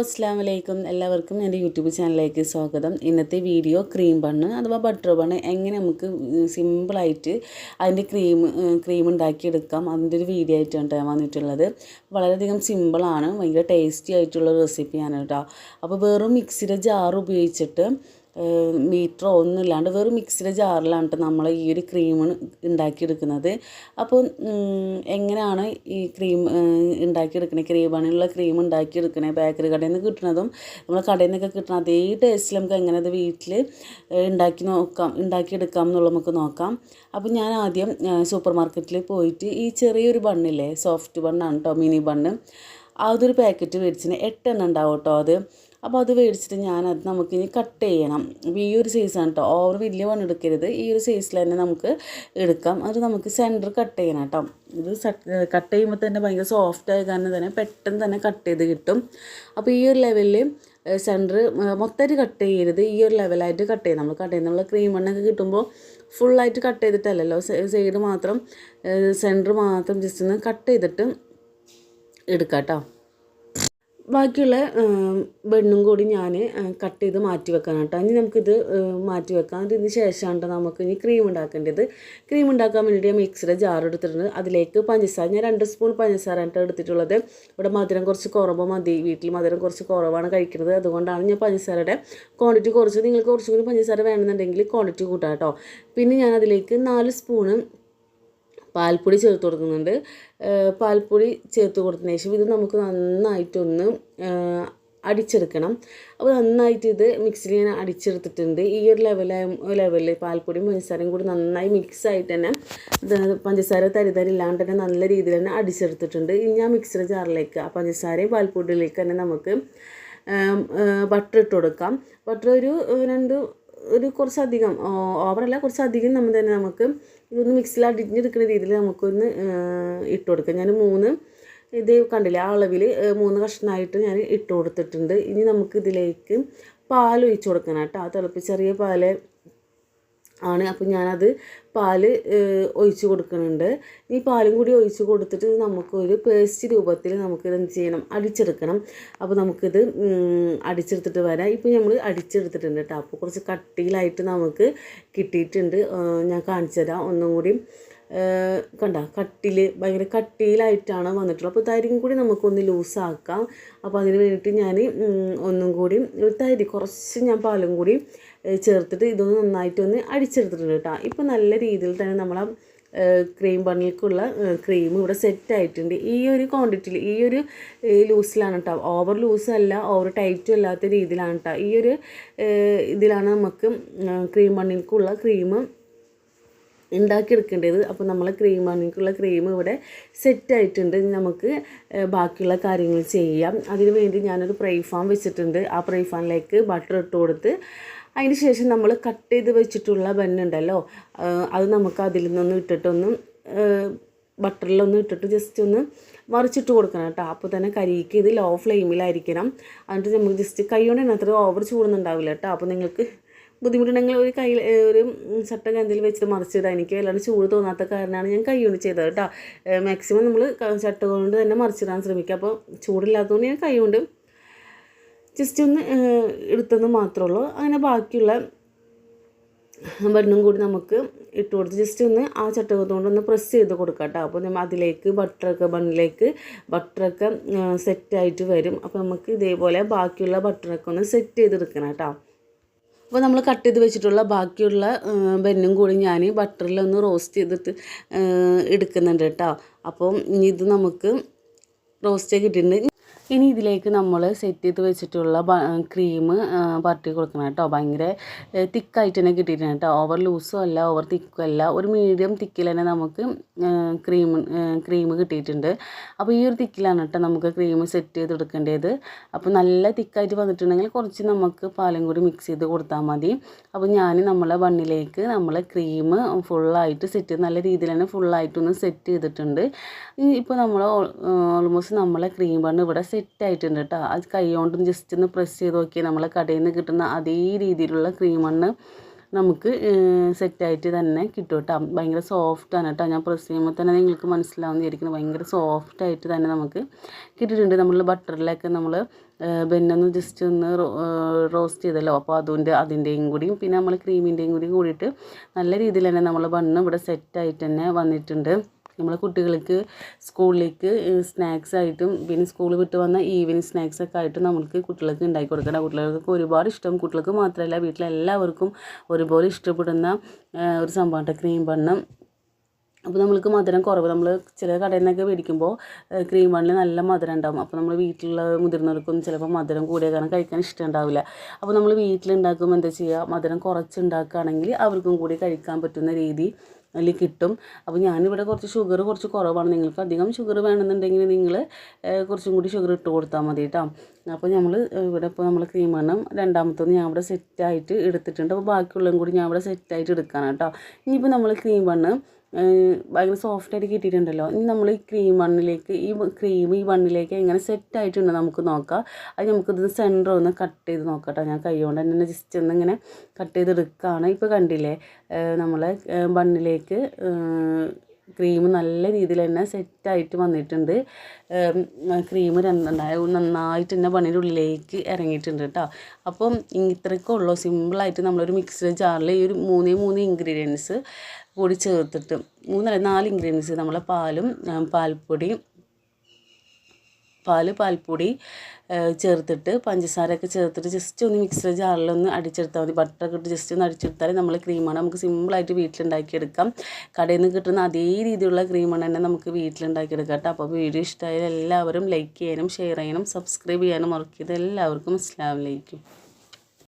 അസ്സാം വലൈക്കും എല്ലാവർക്കും എന്റെ യൂട്യൂബ് ചാനലിലേക്ക് സ്വാഗതം. ഇന്നത്തെ വീഡിയോ ക്രീം ബണ്ണ് അഥവാ ബട്ടർ ബണ്ണ് എങ്ങനെ നമുക്ക് സിമ്പിളായിട്ട് അതിന്റെ ക്രീം ക്രീം ഉണ്ടാക്കിയെടുക്കാം. അതിന്റെ ഒരു വീഡിയോ ആയിട്ടാണ് ഞാൻ വന്നിട്ടുള്ളത്. വളരെയധികം സിമ്പിളാണ് ഭയങ്കര ടേസ്റ്റി ആയിട്ടുള്ള റെസിപ്പിയാണ് കേട്ടോ. അപ്പോൾ വെറും മിക്സിയുടെ ജാർ ഉപയോഗിച്ചിട്ട് മീറ്ററോ ഒന്നുമില്ലാണ്ട് വെറും മിക്സിയുടെ ജാറിലാണ് നമ്മൾ ഈ ഒരു ക്രീം ഉണ്ടാക്കിയെടുക്കുന്നത്. അപ്പോൾ എങ്ങനെയാണ് ഈ ക്രീം ഉണ്ടാക്കിയെടുക്കണേ? ക്രീമാണുള്ള ക്രീം ഉണ്ടാക്കിയെടുക്കണേ? ബേക്കറി കടയിൽ നിന്ന് കിട്ടുന്നതും നമ്മൾ കടയിൽ നിന്നൊക്കെ കിട്ടുന്ന അതേ ടേസ്റ്റിൽ നമുക്ക് എങ്ങനെ അത് വീട്ടിൽ ഉണ്ടാക്കി നോക്കാം ഉണ്ടാക്കിയെടുക്കാം എന്നുള്ളത് നമുക്ക് നോക്കാം. അപ്പോൾ ഞാൻ ആദ്യം സൂപ്പർ മാർക്കറ്റിൽ പോയിട്ട് ഈ ചെറിയൊരു ബണ്ണില്ലേ? സോഫ്റ്റ് ബണ്ണാണ് കേട്ടോ മിനി ബണ്ണ്. അതൊരു പാക്കറ്റ് മേടിച്ചിന് എട്ടെണ്ണം ഉണ്ടാവും കേട്ടോ അത്. അപ്പോൾ അത് മേടിച്ചിട്ട് ഞാനത് നമുക്കിനി കട്ട് ചെയ്യണം. അപ്പോൾ ഈ ഒരു സൈസാണ് കേട്ടോ ഓവർ വലിയ വണ്ണം എടുക്കരുത്. ഈ ഒരു സൈസിൽ തന്നെ നമുക്ക് എടുക്കാം. അത് നമുക്ക് സെന്റർ കട്ട് ചെയ്യണം കേട്ടോ ഇത് കട്ട് ചെയ്യുമ്പോൾ തന്നെ ഭയങ്കര സോഫ്റ്റ് ആയ കാരണം തന്നെ പെട്ടെന്ന് തന്നെ കട്ട് ചെയ്ത് കിട്ടും. അപ്പോൾ ഈ ഒരു ലെവലിൽ സെന്റർ മൊത്തമായിട്ട് കട്ട് ചെയ്യരുത്. ഈ ഒരു ലെവലായിട്ട് കട്ട് ചെയ്യണം. നമ്മൾ കട്ട് ചെയ്യുന്ന നമ്മൾ ക്രീം എണ്ണൊക്കെ കിട്ടുമ്പോൾ ഫുള്ളായിട്ട് കട്ട് ചെയ്തിട്ടല്ലല്ലോ. സൈഡ് മാത്രം സെന്റർ മാത്രം ജസ്റ്റ് ഒന്ന് കട്ട് ചെയ്തിട്ട് എടുക്കാം കേട്ടോ ബാക്കിയുള്ള ബണ്ണും കൂടി ഞാൻ കട്ട് ചെയ്ത് മാറ്റി വെക്കാൻ കേട്ടോ ഇനി നമുക്കിത് മാറ്റി വെക്കാം. അതിന് ശേഷമാണ് നമുക്ക് ഇനി ക്രീം ഉണ്ടാക്കേണ്ടത്. ക്രീം ഉണ്ടാക്കാൻ വേണ്ടിയിട്ട് മിക്സിയുടെ ജാർ എടുത്തിട്ടുണ്ട്. അതിലേക്ക് പഞ്ചസാര ഞാൻ രണ്ട് സ്പൂൺ പഞ്ചസാര ആയിട്ട് എടുത്തിട്ടുള്ളത്. ഇവിടെ മധുരം കുറച്ച് കുറവ് മതി. വീട്ടിൽ മധുരം കുറച്ച് കുറവാണ് കഴിക്കുന്നത്. അതുകൊണ്ടാണ് ഞാൻ പഞ്ചസാരയുടെ ക്വാണ്ടിറ്റി കുറച്ച്. നിങ്ങൾക്ക് കുറച്ചും കൂടി പഞ്ചസാര വേണമെന്നുണ്ടെങ്കിൽ ക്വാണ്ടിറ്റി കൂട്ടാം കേട്ടോ പിന്നെ ഞാൻ അതിലേക്ക് നാല് സ്പൂണ് പാൽപ്പൊടി ചേർത്ത് കൊടുക്കുന്നുണ്ട്. പാൽപ്പൊടി ചേർത്ത് കൊടുത്തതിന് ശേഷം ഇത് നമുക്ക് നന്നായിട്ടൊന്ന് അടിച്ചെടുക്കണം. അപ്പോൾ നന്നായിട്ട് ഇത് മിക്സിയിൽ ഞാൻ അടിച്ചെടുത്തിട്ടുണ്ട്. ഈ ഒരു ലെവലായ ലെവലിൽ പാൽപ്പൊടിയും പഞ്ചസാരയും കൂടി നന്നായി മിക്സ് ആയിട്ട് തന്നെ പഞ്ചസാര തരിതരില്ലാണ്ട് തന്നെ നല്ല രീതിയിൽ തന്നെ അടിച്ചെടുത്തിട്ടുണ്ട്. ഇനി ഞാൻ മിക്സിയുടെ ജാറിലേക്ക് ആ പഞ്ചസാരയും പാൽപ്പൊടിയിലേക്ക് തന്നെ നമുക്ക് ബട്ടർ ഇട്ട് കൊടുക്കാം. ബട്ടർ ഒരു രണ്ട് ഒരു കുറച്ചധികം ഓവറല്ല കുറച്ചധികം നമ്മൾ തന്നെ നമുക്ക് ഇതൊന്ന് മിക്സിയിൽ അടിഞ്ഞെടുക്കുന്ന രീതിയിൽ നമുക്കൊന്ന് ഇട്ട് കൊടുക്കാം. ഞാൻ മൂന്ന് ഇത് കണ്ടില്ലേ ആ അളവിൽ മൂന്ന് കഷ്ണമായിട്ട് ഞാൻ ഇട്ട് കൊടുത്തിട്ടുണ്ട്. ഇനി നമുക്ക് ഇതിലേക്ക് പാൽ ഒഴിച്ച് കൊടുക്കണം കേട്ടോ. തിളപ്പിച്ചെറിയ പാൽ ആണ്. അപ്പോൾ ഞാനത് പാൽ ഒഴിച്ച് കൊടുക്കുന്നുണ്ട്. ഈ പാലും കൂടി ഒഴിച്ച് കൊടുത്തിട്ട് നമുക്കൊരു പേസ്റ്റ് രൂപത്തിൽ നമുക്കിത് എന്ത് ചെയ്യണം? അടിച്ചെടുക്കണം. അപ്പോൾ നമുക്കിത് അടിച്ചെടുത്തിട്ട് വരാം. ഇപ്പോൾ നമ്മൾ അടിച്ചെടുത്തിട്ടുണ്ട് കേട്ടോ അപ്പോൾ കുറച്ച് കട്ടിയിലായിട്ട് നമുക്ക് കിട്ടിയിട്ടുണ്ട്. ഞാൻ കാണിച്ചു തരാം. ഒന്നും കൂടി കണ്ട. കട്ടിൽ ഭയങ്കര കട്ടിയിലായിട്ടാണ് വന്നിട്ടുള്ളത്. അപ്പോൾ തരിയും കൂടി നമുക്കൊന്ന് ലൂസാക്കാം. അപ്പോൾ അതിന് വേണ്ടിയിട്ട് ഞാൻ ഒന്നും കൂടി ഒരു തരി കുറച്ച് ഞാൻ പാലും കൂടി ചേർത്തിട്ട് ഇതൊന്ന് നന്നായിട്ടൊന്ന് അടിച്ചെടുത്തിട്ടുണ്ട് കേട്ടോ. ഇപ്പോൾ നല്ല രീതിയിൽ തന്നെ നമ്മൾ ക്രീം ബണ്ണിലേക്കുള്ള ക്രീം ഇവിടെ സെറ്റ് ആയിട്ടുണ്ട്. ഈ ഒരു ക്വാണ്ടിറ്റിയിൽ ഈ ഒരു ലൂസിലാണ് കേട്ടോ. ഓവർ ലൂസും അല്ല ഓവർ ടൈറ്റും അല്ലാത്ത രീതിയിലാണ് കേട്ടോ. ഈ ഒരു ഇതിലാണ് നമുക്ക് ക്രീം ബണ്ണിലേക്കുള്ള ക്രീം ഉണ്ടാക്കിയെടുക്കേണ്ടത്. അപ്പോൾ നമ്മൾ ക്രീം ആണെങ്കിലുള്ള ക്രീം ഇവിടെ സെറ്റ് ആയിട്ടുണ്ട്. നമുക്ക് ബാക്കിയുള്ള കാര്യങ്ങൾ ചെയ്യാം. അതിന് വേണ്ടി ഞാനൊരു പ്രൈ ഫാം വെച്ചിട്ടുണ്ട്. ആ പ്രൈ ഫാമിലേക്ക് ബട്ടർ ഇട്ട് കൊടുത്ത് അതിന് ശേഷം നമ്മൾ കട്ട് ചെയ്ത് വെച്ചിട്ടുള്ള ബന്നുണ്ടല്ലോ അത് നമുക്ക് അതിൽ നിന്നൊന്ന് ഇട്ടിട്ടൊന്ന് ബട്ടറിലൊന്ന് ഇട്ടിട്ട് ജസ്റ്റ് ഒന്ന് മറിച്ചിട്ട് കൊടുക്കണം കേട്ടോ. അപ്പോൾ തന്നെ കരിക്ക് ഇത് ലോ ഫ്ലെയിമിലായിരിക്കണം എന്നിട്ട് നമുക്ക് ജസ്റ്റ് കൈ കൊണ്ട് തന്നെ അത്ര ഓവർ ചൂടുന്നുണ്ടാവില്ല കേട്ടോ. അപ്പോൾ നിങ്ങൾക്ക് ബുദ്ധിമുട്ടുണ്ടെങ്കിൽ ഒരു കയ്യിൽ ഒരു ചട്ട കന്തിൽ വെച്ചിട്ട് മറിച്ചിടാം എനിക്ക് വല്ലാണ്ട് ചൂട് തോന്നാത്ത കാരണമാണ് ഞാൻ കൈ കൊണ്ട് ചെയ്തത് കേട്ടോ. മാക്സിമം നമ്മൾ ചട്ട കൊണ്ട് തന്നെ മറിച്ചിടാൻ ശ്രമിക്കുക. അപ്പോൾ ചൂടില്ലാത്തതുകൊണ്ട് ഞാൻ കൈ കൊണ്ട് ജസ്റ്റ് ഒന്ന് എടുത്തെന്ന് മാത്രമേ ഉള്ളൂ. അങ്ങനെ ബാക്കിയുള്ള ബണ്ണും കൂടി നമുക്ക് ഇട്ട് കൊടുത്ത് ജസ്റ്റ് ഒന്ന് ആ ചട്ടകത്തോണ്ട് ഒന്ന് പ്രസ് ചെയ്ത് കൊടുക്കാം കേട്ടോ. അപ്പോൾ നമ്മൾ അതിലേക്ക് ബട്ടറൊക്കെ ബണ്ണിലേക്ക് ബട്ടറൊക്കെ സെറ്റായിട്ട് വരും. അപ്പോൾ നമുക്ക് ഇതേപോലെ ബാക്കിയുള്ള ബട്ടറൊക്കെ ഒന്ന് സെറ്റ് ചെയ്തെടുക്കണം കേട്ടോ. അപ്പോൾ നമ്മൾ കട്ട് ചെയ്ത് വെച്ചിട്ടുള്ള ബാക്കിയുള്ള ബെന്നും കൂടി ഞാൻ ബട്ടറിൽ ഒന്ന് റോസ്റ്റ് ചെയ്തിട്ട് എടുക്കുന്നുണ്ട് കേട്ടോ. അപ്പം ഇത് നമുക്ക് റോസ്റ്റ് കിട്ടിയിട്ടുണ്ട്. ഇനി ഇതിലേക്ക് നമ്മൾ സെറ്റ് ചെയ്ത് വെച്ചിട്ടുള്ള ക്രീം പരട്ടി കൊടുക്കണം കേട്ടോ. ഭയങ്കര തിക്കായിട്ട് തന്നെ കിട്ടിയിട്ടുണ്ട് കേട്ടോ. ഓവർ ലൂസും അല്ല ഓവർ തിക്കും അല്ല. ഒരു മീഡിയം തിക്കിൽ തന്നെ നമുക്ക് ക്രീം ക്രീം കിട്ടിയിട്ടുണ്ട്. അപ്പോൾ ഈ ഒരു തിക്കിലാണ് കേട്ടോ നമുക്ക് ക്രീം സെറ്റ് ചെയ്ത് എടുക്കേണ്ടത്. അപ്പോൾ നല്ല തിക്കായിട്ട് വന്നിട്ടുണ്ടെങ്കിൽ കുറച്ച് നമുക്ക് പാലും കൂടി മിക്സ് ചെയ്ത് കൊടുത്താൽ മതി. അപ്പോൾ ഞാൻ നമ്മളെ ബണ്ണിലേക്ക് നമ്മൾ ക്രീം ഫുള്ളായിട്ട് സെറ്റ് ചെയ്ത് നല്ല രീതിയിൽ തന്നെ ഫുള്ളായിട്ടൊന്ന് സെറ്റ് ചെയ്തിട്ടുണ്ട്. ഇപ്പോൾ നമ്മൾ ഓൾമോസ്റ്റ് നമ്മളെ ക്രീം ബണ്ണ് ഇവിടെ ആയിട്ടുണ്ട് കേട്ടോ അത് കൈ കൊണ്ടും ജസ്റ്റ് ഒന്ന് പ്രസ് ചെയ്ത് നോക്കി നമ്മളെ കടയിൽ നിന്ന് കിട്ടുന്ന അതേ രീതിയിലുള്ള ക്രീം മണ്ണ് നമുക്ക് സെറ്റായിട്ട് തന്നെ കിട്ടും കേട്ടോ ഭയങ്കര സോഫ്റ്റാണ് കേട്ടോ ഞാൻ പ്രസ് ചെയ്യുമ്പോൾ തന്നെ നിങ്ങൾക്ക് മനസ്സിലാവുന്ന വിചാരിക്കുന്നത് ഭയങ്കര സോഫ്റ്റായിട്ട് തന്നെ നമുക്ക് കിട്ടിയിട്ടുണ്ട്. നമ്മൾ ബട്ടറിലൊക്കെ നമ്മൾ ബെന്നൊന്ന് ജസ്റ്റ് ഒന്ന് റോസ്റ്റ് ചെയ്തല്ലോ. അപ്പോൾ അതുകൊണ്ട് അതിന്റെയും കൂടിയും. പിന്നെ നമ്മൾ ക്രീമിന്റെയും കൂടി കൂടിയിട്ട് നല്ല രീതിയിൽ തന്നെ നമ്മൾ ബണ്ണ് ഇവിടെ സെറ്റായിട്ട് തന്നെ വന്നിട്ടുണ്ട്. നമ്മൾ കുട്ടികൾക്ക് സ്കൂളിലേക്ക് സ്നാക്സ് ആയിട്ടും പിന്നെ സ്കൂൾ വിട്ട് വന്ന ഈവനിങ് സ്നാക്സ് ഒക്കെ ആയിട്ടും നമുക്ക് കുട്ടികൾക്ക് ഉണ്ടാക്കി കൊടുക്കണം. കുട്ടികൾക്ക് ഒരുപാട് ഇഷ്ടം. കുട്ടികൾക്ക് മാത്രമല്ല വീട്ടിലെല്ലാവർക്കും ഒരുപോലെ ഇഷ്ടപ്പെടുന്ന ഒരു സംഭവമാണ് ക്രീം ബണ്ണം അപ്പോൾ നമ്മൾക്ക് മധുരം കുറവ്. നമ്മൾ ചില കടയിൽ നിന്നൊക്കെ മേടിക്കുമ്പോൾ ക്രീം ബണ്ണിൽ നല്ല മധുരം ഉണ്ടാകും അപ്പോൾ നമ്മൾ വീട്ടിലുള്ള മുതിർന്നവർക്കും ചിലപ്പോൾ മധുരം കൂടിയ കാരണം കഴിക്കാൻ ഇഷ്ടം ഉണ്ടാവില്ല. അപ്പോൾ നമ്മൾ വീട്ടിലുണ്ടാക്കുമ്പോൾ എന്താ ചെയ്യുക? മധുരം കുറച്ച് ഉണ്ടാക്കുകയാണെങ്കിൽ അവർക്കും കൂടി കഴിക്കാൻ പറ്റുന്ന രീതി അതിൽ കിട്ടും. അപ്പോൾ ഞാനിവിടെ കുറച്ച് ഷുഗർ കുറച്ച് കുറവാണ്. നിങ്ങൾക്ക് അധികം ഷുഗർ വേണമെന്നുണ്ടെങ്കിൽ നിങ്ങൾ കുറച്ചും കൂടി ഷുഗർ ഇട്ട് കൊടുത്താൽ മതി കേട്ടോ. അപ്പോൾ നമ്മൾ ഇവിടെ ഇപ്പോൾ നമ്മൾ ക്രീം എണ്ണം രണ്ടാമത്തൊന്ന് ഞാൻ ഇവിടെ സെറ്റായിട്ട് എടുത്തിട്ടുണ്ട്. അപ്പോൾ ബാക്കിയുള്ളതും കൂടി ഞാൻ ഇവിടെ സെറ്റായിട്ട് എടുക്കാനാണ് കേട്ടോ. ഇനിയിപ്പോൾ നമ്മൾ ക്രീം ബണ്ണ് ഭയങ്കര സോഫ്റ്റായിട്ട് കിട്ടിയിട്ടുണ്ടല്ലോ. ഇനി നമ്മൾ ഈ ക്രീം വണ്ണിലേക്ക് ഈ ക്രീം ഈ വണ്ണിലേക്ക് എങ്ങനെ സെറ്റ് സെറ്റായിട്ടുണ്ട് നമുക്ക് നോക്കാം. അത് നമുക്കിത് സെന്റർ ഒന്ന് കട്ട് ചെയ്ത് നോക്കട്ടെ. ഞാൻ കൈകൊണ്ട് തന്നെ ജസ്റ്റ് ഒന്ന് ഇങ്ങനെ കട്ട് ചെയ്തെടുക്കുകയാണ് ഇപ്പോൾ കണ്ടില്ലേ നമ്മൾ ബണ്ണിലേക്ക് ക്രീം നല്ല രീതിയിൽ തന്നെ സെറ്റായിട്ട് വന്നിട്ടുണ്ട്. ക്രീം രണ്ടായ നന്നായിട്ട് തന്നെ പണിയുടെ ഉള്ളിലേക്ക് ഇറങ്ങിയിട്ടുണ്ട് കേട്ടോ അപ്പം ഇത്രയൊക്കെ ഉള്ളൂ. സിമ്പിളായിട്ട് നമ്മളൊരു മിക്സിഡ് ജാറിൽ ഈ ഒരു മൂന്നേ മൂന്ന് ഇൻഗ്രീഡിയൻസ് കൂടി ചേർത്തിട്ട് മൂന്നല്ല നാല് ഇൻഗ്രീഡിയൻസ് നമ്മളെ പാലും പാൽപ്പൊടിയും പാൽ പാൽപ്പൊടി ചേർത്തിട്ട് പഞ്ചസാരയൊക്കെ ചേർത്തിട്ട് ജസ്റ്റ് ഒന്ന് മിക്സർ ജാറിലൊന്ന് അടിച്ചെടുത്താൽ മതി. ബട്ടറൊക്കെ ഇട്ട് ജസ്റ്റ് ഒന്ന് അടിച്ചെടുത്താൽ നമ്മൾ ക്രീമാണ് നമുക്ക് സിമ്പിളായിട്ട് വീട്ടിലുണ്ടാക്കിയെടുക്കാം. കടയിൽ നിന്ന് കിട്ടുന്ന അതേ രീതിയിലുള്ള ക്രീമാണ് തന്നെ നമുക്ക് വീട്ടിലുണ്ടാക്കിയെടുക്കാം കേട്ടോ. അപ്പോൾ വീഡിയോ ഇഷ്ടമായാലും എല്ലാവരും ലൈക്ക് ചെയ്യാനും ഷെയർ ചെയ്യാനും സബ്സ്ക്രൈബ് ചെയ്യാനും മറക്കരുത്. എല്ലാവർക്കും അസ്ലാമലൈക്കും